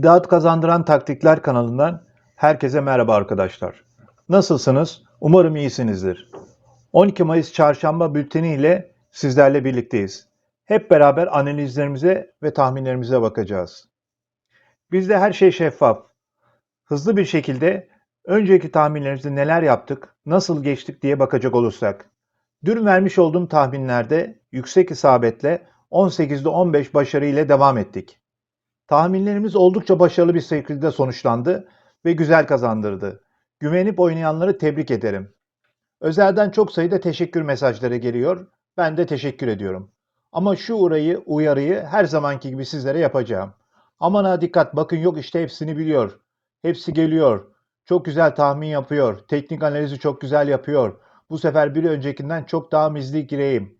İddiat Kazandıran Taktikler kanalından herkese merhaba arkadaşlar. Nasılsınız? Umarım iyisinizdir. 12 Mayıs Çarşamba bülteni ile sizlerle birlikteyiz. Hep beraber analizlerimize ve tahminlerimize bakacağız. Bizde her şey şeffaf. Hızlı bir şekilde önceki tahminlerimizde neler yaptık, nasıl geçtik diye bakacak olursak. Dün vermiş olduğum tahminlerde yüksek isabetle 18'de 15 başarı ile devam ettik. Tahminlerimiz oldukça başarılı bir şekilde sonuçlandı ve güzel kazandırdı. Güvenip oynayanları tebrik ederim. Özelden çok sayıda teşekkür mesajları geliyor. Ben de teşekkür ediyorum. Ama şu urayı, uyarıyı her zamanki gibi sizlere yapacağım. Aman ha dikkat bakın yok işte hepsini biliyor. Hepsi geliyor. Çok güzel tahmin yapıyor. Teknik analizi çok güzel yapıyor. Bu sefer bir öncekinden çok daha mizli gireyim.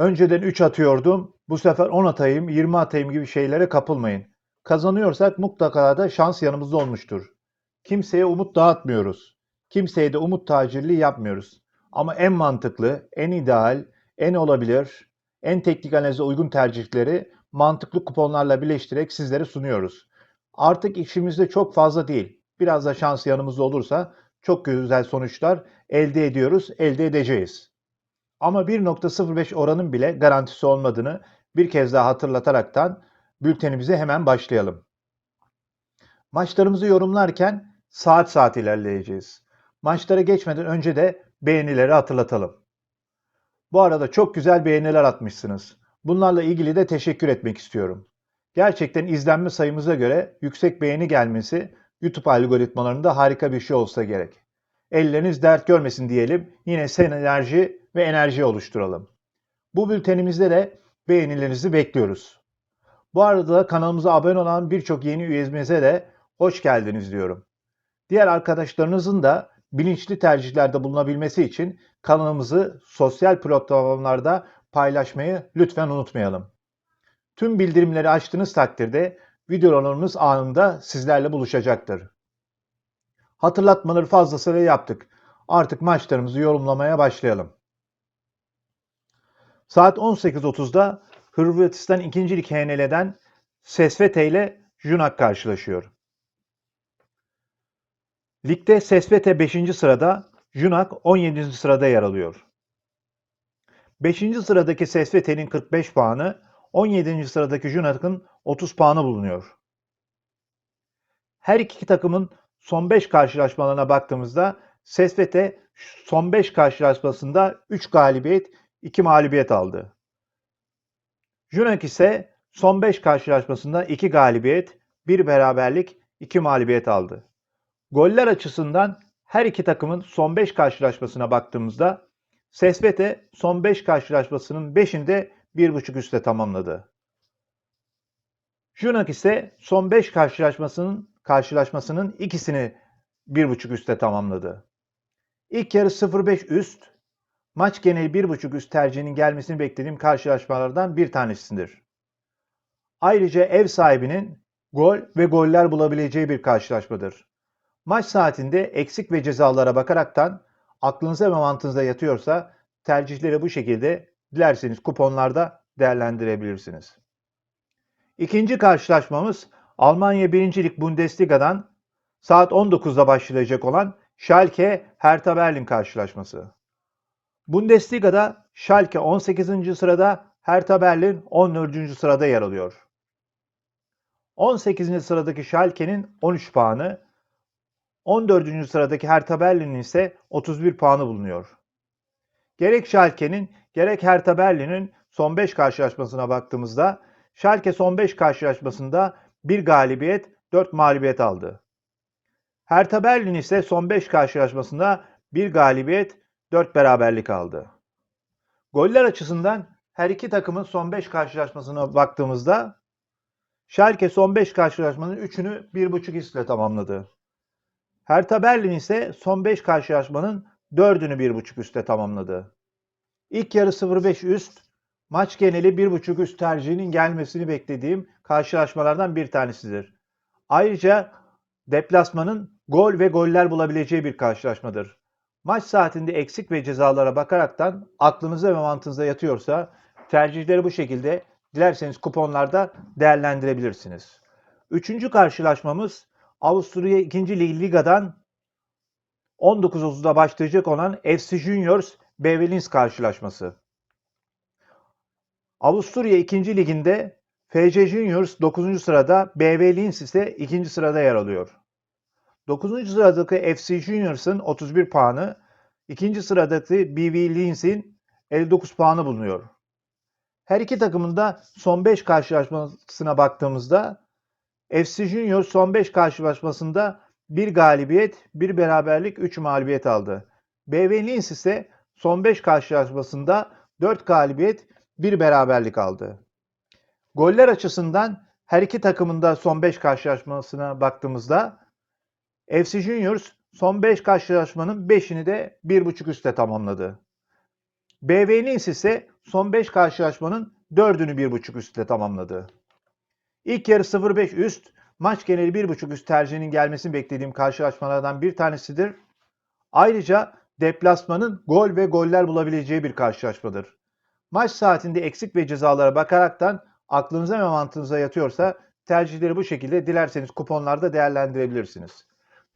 Önceden 3 atıyordum. Bu sefer 10 atayım, 20 atayım gibi şeylere kapılmayın. Kazanıyorsak mutlaka da şans yanımızda olmuştur. Kimseye umut dağıtmıyoruz. Kimseye de umut tacirliği yapmıyoruz. Ama en mantıklı, en ideal, en olabilir, en teknik analize uygun tercihleri mantıklı kuponlarla birleştirerek sizlere sunuyoruz. Artık işimizde çok fazla değil. Biraz da şans yanımızda olursa çok güzel sonuçlar elde ediyoruz, elde edeceğiz. Ama 1.05 oranın bile garantisi olmadığını bir kez daha hatırlataraktan bültenimize hemen başlayalım. Maçlarımızı yorumlarken saat saat ilerleyeceğiz. Maçlara geçmeden önce de beğenileri hatırlatalım. Bu arada çok güzel beğeniler atmışsınız. Bunlarla ilgili de teşekkür etmek istiyorum. Gerçekten izlenme sayımıza göre yüksek beğeni gelmesi YouTube algoritmalarında harika bir şey olsa gerek. Elleriniz dert görmesin diyelim. Yine sen enerji ve enerji oluşturalım. Bu bültenimizde de beğenilerinizi bekliyoruz. Bu arada kanalımıza abone olan birçok yeni üyemize de hoş geldiniz diyorum. Diğer arkadaşlarınızın da bilinçli tercihlerde bulunabilmesi için kanalımızı sosyal platformlarda paylaşmayı lütfen unutmayalım. Tüm bildirimleri açtığınız takdirde videolarımız anında sizlerle buluşacaktır. Hatırlatmaları fazlasıyla yaptık. Artık maçlarımızı yorumlamaya başlayalım. Saat 18.30'da Hırvatistan 2. Lig HNL'den Sesvete ile Junak karşılaşıyor. Ligde Sesvete 5. sırada, Junak 17. sırada yer alıyor. 5. sıradaki Sesvete'nin 45 puanı, 17. sıradaki Junak'ın 30 puanı bulunuyor. Her iki takımın son 5 karşılaşmalarına baktığımızda Sesvete son 5 karşılaşmasında 3 galibiyet, 2 mağlubiyet aldı. Junak ise son 5 karşılaşmasında 2 galibiyet, 1 beraberlik, 2 mağlubiyet aldı. Goller açısından her iki takımın son 5 karşılaşmasına baktığımızda Sesvete son 5 karşılaşmasının 5'inde 1.5 üstte tamamladı. Junak ise son 5 karşılaşmasının karşılaşmasının ikisini 1.5 üstte tamamladı. İlk yarı 0.5 üst, maç geneli 1.5 üst tercihinin gelmesini beklediğim karşılaşmalardan bir tanesidir. Ayrıca ev sahibinin gol ve goller bulabileceği bir karşılaşmadır. Maç saatinde eksik ve cezalara bakaraktan aklınıza ve mantığınıza yatıyorsa tercihleri bu şekilde dilerseniz kuponlarda değerlendirebilirsiniz. İkinci karşılaşmamız Almanya 1. Lig Bundesliga'dan saat 19'da başlayacak olan Schalke Hertha Berlin karşılaşması. Bundesliga'da Schalke 18. sırada, Hertha Berlin 14. sırada yer alıyor. 18. sıradaki Schalke'nin 13 puanı, 14. sıradaki Hertha Berlin'in ise 31 puanı bulunuyor. Gerek Schalke'nin gerek Hertha Berlin'in son 5 karşılaşmasına baktığımızda Schalke son 5 karşılaşmasında 1 galibiyet, 4 mağlubiyet aldı. Hertha Berlin ise son 5 karşılaşmasında 1 galibiyet, 4 beraberlik aldı. Goller açısından her iki takımın son 5 karşılaşmasına baktığımızda Schalke son 5 karşılaşmanın 3'ünü 1.5 istle tamamladı. Hertha Berlin ise son 5 karşılaşmanın 4'ünü 1.5 üstte tamamladı. İlk yarı 0.5 üst, maç geneli 1.5 üst tercihinin gelmesini beklediğim karşılaşmalardan bir tanesidir. Ayrıca deplasmanın gol ve goller bulabileceği bir karşılaşmadır. Maç saatinde eksik ve cezalara bakaraktan aklınıza ve mantığınıza yatıyorsa tercihleri bu şekilde dilerseniz kuponlarda değerlendirebilirsiniz. Üçüncü karşılaşmamız Avusturya 2. Lig Liga'dan 19.30'da başlayacak olan FC Juniors Bevelins karşılaşması. Avusturya 2. Liginde FC Juniors 9. sırada, BV Linz ise 2. sırada yer alıyor. 9. sıradaki FC Juniors'ın 31 puanı, 2. sıradaki BV Linz'in 59 puanı bulunuyor. Her iki takımın da son 5 karşılaşmasına baktığımızda FC Junior son 5 karşılaşmasında 1 galibiyet, 1 beraberlik, 3 mağlubiyet aldı. BV Linz ise son 5 karşılaşmasında 4 galibiyet, 1 beraberlik aldı. Goller açısından her iki takımın da son 5 karşılaşmasına baktığımızda FC Juniors son 5 karşılaşmanın 5'ini de 1.5 üstte tamamladı. BV ise son 5 karşılaşmanın 4'ünü 1.5 üstte tamamladı. İlk yarı 0-5 üst, maç geneli 1.5 üst tercihinin gelmesini beklediğim karşılaşmalardan bir tanesidir. Ayrıca deplasmanın gol ve goller bulabileceği bir karşılaşmadır. Maç saatinde eksik ve cezalara bakaraktan aklınıza ve mantığınıza yatıyorsa tercihleri bu şekilde dilerseniz kuponlarda değerlendirebilirsiniz.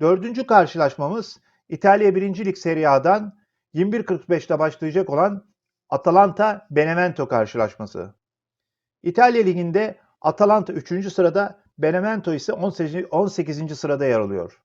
Dördüncü karşılaşmamız İtalya 1. Lig Serie A'dan 21.45'te başlayacak olan Atalanta Benevento karşılaşması. İtalya Ligi'nde Atalanta 3. sırada, Benevento ise 18. 18. sırada yer alıyor.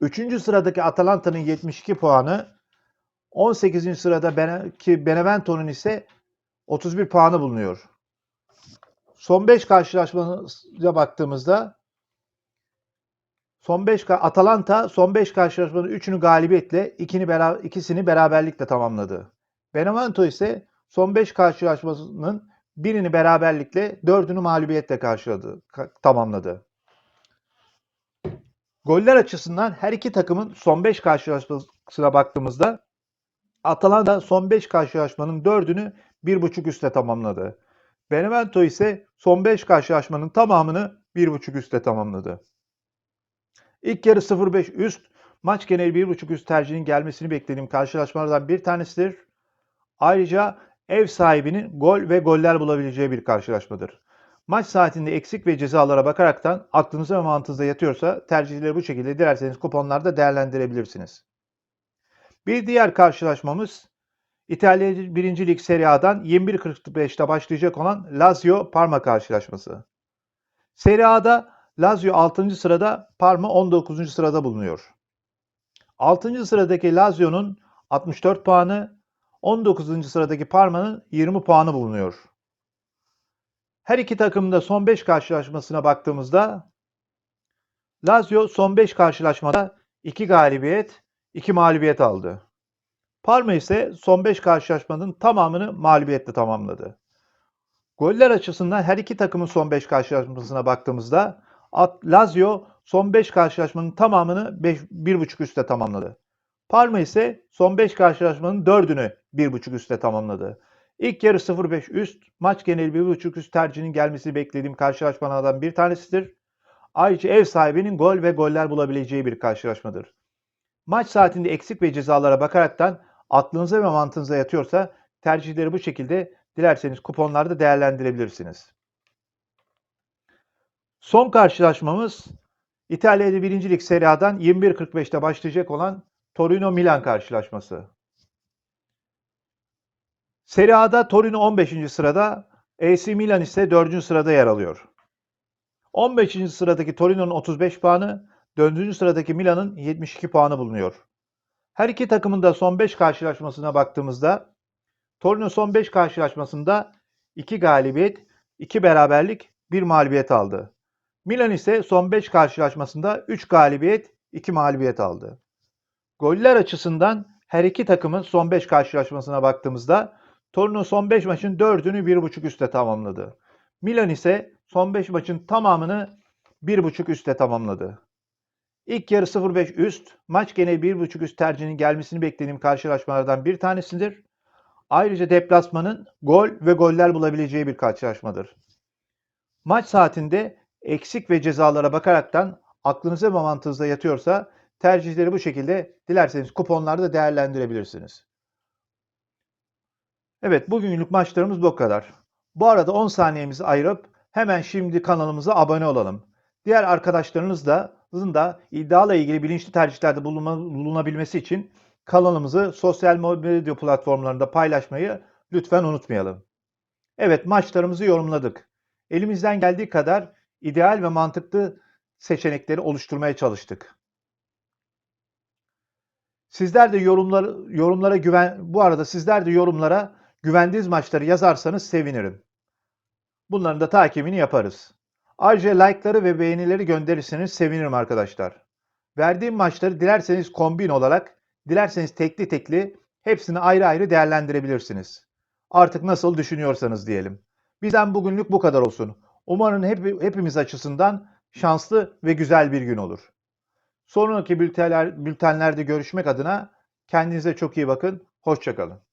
3. sıradaki Atalanta'nın 72 puanı, 18. sırada ki Benevento'nun ise 31 puanı bulunuyor. Son 5 karşılaşmaya baktığımızda son 5 Atalanta son 5 karşılaşmanın 3'ünü galibiyetle, ikini bera- ikisini beraberlikle tamamladı. Benevento ise son 5 karşılaşmasının birini beraberlikle, dördünü mağlubiyetle karşıladı, ka- tamamladı. Goller açısından her iki takımın son 5 karşılaşmasına baktığımızda Atalanta son 5 karşılaşmanın 4'ünü 1.5 üstte tamamladı. Benevento ise son 5 karşılaşmanın tamamını 1.5 üstte tamamladı. İlk yarı 0-5 üst, maç geneli 1.5 üst tercihinin gelmesini beklediğim karşılaşmalardan bir tanesidir. Ayrıca ev sahibinin gol ve goller bulabileceği bir karşılaşmadır. Maç saatinde eksik ve cezalara bakaraktan aklınıza ve mantığınıza yatıyorsa tercihleri bu şekilde dilerseniz kuponlarda değerlendirebilirsiniz. Bir diğer karşılaşmamız İtalya 1. Lig Serie A'dan 21.45'te başlayacak olan Lazio Parma karşılaşması. Serie A'da Lazio 6. sırada, Parma 19. sırada bulunuyor. 6. sıradaki Lazio'nun 64 puanı, 19. sıradaki Parma'nın 20 puanı bulunuyor. Her iki takımın da son 5 karşılaşmasına baktığımızda Lazio son 5 karşılaşmada 2 galibiyet, 2 mağlubiyet aldı. Parma ise son 5 karşılaşmanın tamamını mağlubiyetle tamamladı. Goller açısından her iki takımın son 5 karşılaşmasına baktığımızda Lazio son 5 karşılaşmanın tamamını 5, 1.5 üstte tamamladı. Parma ise son 5 karşılaşmanın 4'ünü 1.5 üstte tamamladı. İlk yarı 0-5 üst, maç geneli 1.5 üst tercihinin gelmesini beklediğim karşılaşmalardan bir tanesidir. Ayrıca ev sahibinin gol ve goller bulabileceği bir karşılaşmadır. Maç saatinde eksik ve cezalara bakaraktan aklınıza ve mantığınıza yatıyorsa tercihleri bu şekilde dilerseniz kuponlarda değerlendirebilirsiniz. Son karşılaşmamız İtalya'da 1. Lig Serie A'dan 21.45'te başlayacak olan Torino-Milan karşılaşması. Serie A'da Torino 15. sırada, AC Milan ise 4. sırada yer alıyor. 15. sıradaki Torino'nun 35 puanı, 4. sıradaki Milan'ın 72 puanı bulunuyor. Her iki takımın da son 5 karşılaşmasına baktığımızda Torino son 5 karşılaşmasında 2 galibiyet, 2 beraberlik, 1 mağlubiyet aldı. Milan ise son 5 karşılaşmasında 3 galibiyet, 2 mağlubiyet aldı. Goller açısından her iki takımın son 5 karşılaşmasına baktığımızda Torino son 5 maçın 4'ünü 1.5 üstte tamamladı. Milan ise son 5 maçın tamamını 1.5 üstte tamamladı. İlk yarı 0-5 üst, maç geneli 1.5 üst tercihinin gelmesini beklediğim karşılaşmalardan bir tanesidir. Ayrıca deplasmanın gol ve goller bulabileceği bir karşılaşmadır. Maç saatinde eksik ve cezalara bakaraktan aklınıza ve mantığınıza yatıyorsa tercihleri bu şekilde dilerseniz kuponlarda değerlendirebilirsiniz. Evet bugünlük maçlarımız bu kadar. Bu arada 10 saniyemizi ayırıp Hemen şimdi kanalımıza abone olalım. Diğer arkadaşlarınızın da iddiayla ilgili bilinçli tercihlerde bulunabilmesi için kanalımızı sosyal medya platformlarında paylaşmayı lütfen unutmayalım. Evet maçlarımızı yorumladık. Elimizden geldiği kadar ideal ve mantıklı seçenekleri oluşturmaya çalıştık. Sizler de yorumlar, yorumlara güven bu arada sizler de yorumlara güvendiğiniz maçları yazarsanız sevinirim. Bunların da takibini yaparız. Ayrıca like'ları ve beğenileri gönderirseniz sevinirim arkadaşlar. Verdiğim maçları dilerseniz kombin olarak, dilerseniz tekli tekli hepsini ayrı ayrı değerlendirebilirsiniz. Artık nasıl düşünüyorsanız diyelim. Bizden bugünlük bu kadar olsun. Umarım hep, hepimiz açısından şanslı ve güzel bir gün olur. Sonraki bültenler, bültenlerde görüşmek adına kendinize çok iyi bakın. Hoşçakalın.